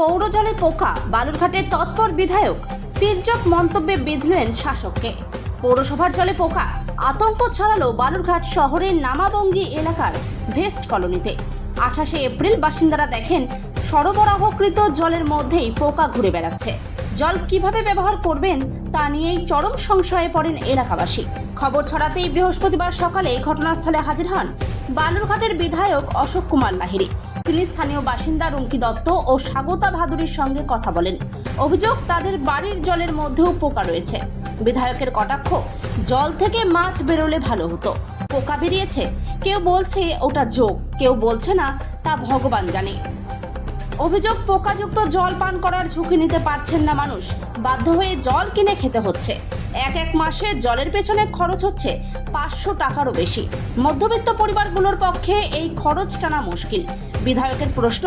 পৌরজলে পোকা, বালুরঘাটের তৎপর বিধায়ক তির্যক মন্তব্যে বিঁধলেন শাসককে। পৌরসভার জলে পোকা, আতঙ্ক ছড়ালো বালুরঘাট শহরের নামাবঙ্গী এলাকার ভেস্ট কলোনিতে। আঠাশে এপ্রিল বাসিন্দারা দেখেন, সরবরাহকৃত জলের মধ্যেই পোকা ঘুরে বেড়াচ্ছে। জল কীভাবে ব্যবহার করবেন তা নিয়েই চরম সংশয়ে পড়েন এলাকাবাসী। খবর ছড়াতেই বৃহস্পতিবার সকালে ঘটনাস্থলে হাজির হন বালুরঘাটের বিধায়ক অশোক কুমার লাহিড়ী। তিনি স্থানীয় বাসিন্দা রুমকি দত্ত ও স্বাগতা ভাদুরীর সঙ্গে কথা বলেন। অভিযোগ, তাদের বাড়ির জলের মধ্যেও পোকা রয়েছে। বিধায়কের কটাক্ষ, জল থেকে মাছ বেরোলে ভালো হতো। পোকা বেরিয়েছে, কেউ বলছে ওটা যোগ, কেউ বলছে না, তা ভগবান জানে। অভিযোগ, পোকাযুক্ত জল পান করার ঝুঁকি নিতে পারছেন না মানুষ। বাধ্য হয়ে জল কিনে খেতে হচ্ছে। এক এক মাসে জলের পেছনে খরচ হচ্ছে পাঁচশো টাকারও বেশি। মধ্যবিত্ত পরিবারগুলোর পক্ষে এই খরচ টানা মুশকিল। বিধায়কের প্রশ্ন,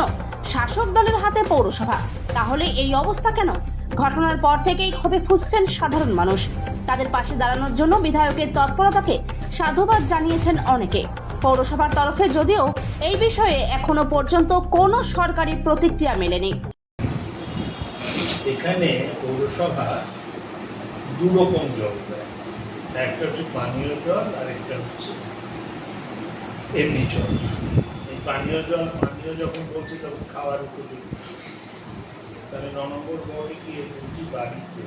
শাসক দলের হাতে পৌরসভা, তাহলে এই অবস্থা কেন? ঘটনার পর থেকেই ক্ষোভে ফুসছেন সাধারণ মানুষ। তাদের পাশে দাঁড়ানোর জন্য বিধায়কের তৎপরতাকে সাধুবাদ জানিয়েছেন অনেকে। পৌরসভার তরফে যদিও এই বিষয়ে এখনও পর্যন্ত কোনো সরকারি প্রতিক্রিয়া মেলেনি। এখানে পৌরসভা দু রকম জল দেয়। একটা হচ্ছে পানীয় জল আর একটা হচ্ছে এমনি জল। পানীয় জল পানীয় যখন বলছি তখন খাওয়ার উপযোগী। তাহলে ন নম্বর ওয়ার্ডে গিয়ে দুটি বাড়িতে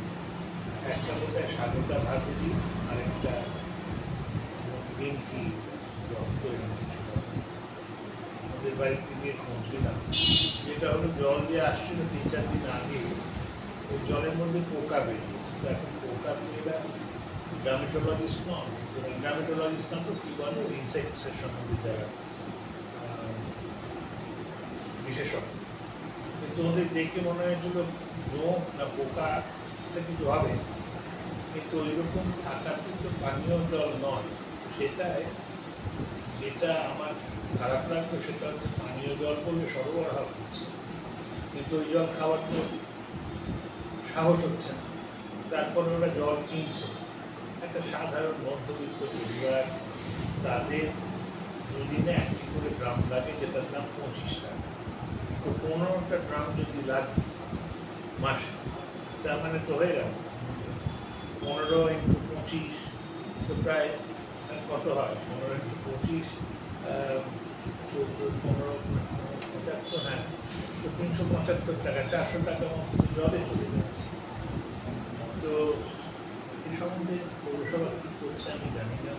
একটা বোধহয় স্বাগতা ভাতুরি আর একটা রক্ত এরকম কিছু বলে। ওদের বাড়িতে গিয়ে খুঁজছিলাম যেটা হলো জল দিয়ে আসছিল তিন চার দিন আগে ওই জলের মধ্যে পোকা বেরিয়েছে। তো এখন পোকা মেয়েরা গ্রামেটোলজিস্ট নন সুতরাং গ্রামেটোলজিস্ট না? তো কী বলে? ইনসেক্টসের সম্বন্ধে আহ, বিশেষজ্ঞ। কিন্তু ওদের দেখে মনে হয়েছিল জোঁক না পোকা এটা কিছু হবে। কিন্তু ওইরকম থাকাতে তো পানীয় জল নয়। সেটাই যেটা আমার খারাপ লাগতো সেটা হচ্ছে পানীয় জল করলে সরবরাহ করছে কিন্তু ওই জল খাওয়ার তো সাহস হচ্ছে না। তারপরে ওরা জল কিনছে। একটা সাধারণ মধ্যবিত্ত পরিবার, তাদের দুদিনে একটি করে ড্রাম লাগে, যেটার দাম পঁচিশ টাকা। তো পনেরোটা ড্রাম যদি লাগে মাসে, তার মানে তো হয়ে গেল। পনেরো ইন্টু পঁচিশ, তো প্রায় কত হয়? পনেরো ইন্টু পঁচিশ চোদ্দ, পনেরো, পঁচাত্তর হ্যাঁ। তো তিনশো পঁচাত্তর টাকা, চারশো টাকা মতো জলে চলে যাচ্ছে। তো এই সম্বন্ধে পৌরসভা কী করছে আমি জানি না।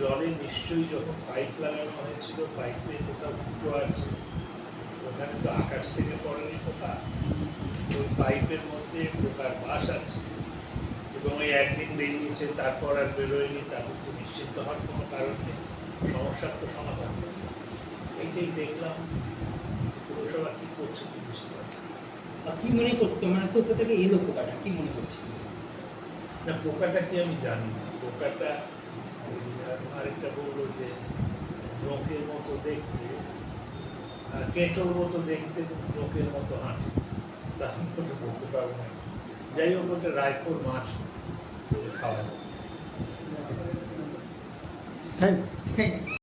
জলে নিশ্চয়ই যখন পাইপ লাগানো হয়েছিল পাইপে কোথাও ফুটো আছে। ওখানে তো আকাশ থেকে পড়েনি পোকা। ওই পাইপের মধ্যে পোকার বাস আছে। এবং ওই একদিন বেরিয়েছে তারপর আর বেরোয়নি তাতে তো নিশ্চিন্ত হওয়ার কোনো কারণ নেই। সমস্যার তো সমাধান এইটাই দেখলাম পৌরসভা কী করছে কি বুঝতে পারছি কি মনে করতো মানে কোথা থেকে এলো পোকাটা? কি মনে করছে? না পোকাটা কি আমি জানি না। পোকাটা আরেকটা বলল যে জোঁকের মতো দেখতে কেঁচোর মতো দেখতে চোখের মতো হাঁটে। তা আমি ওটা বলতে পারব না। যাই হোক ওটা রায়পুর মাছ খাওয়া যায় থ্যাংক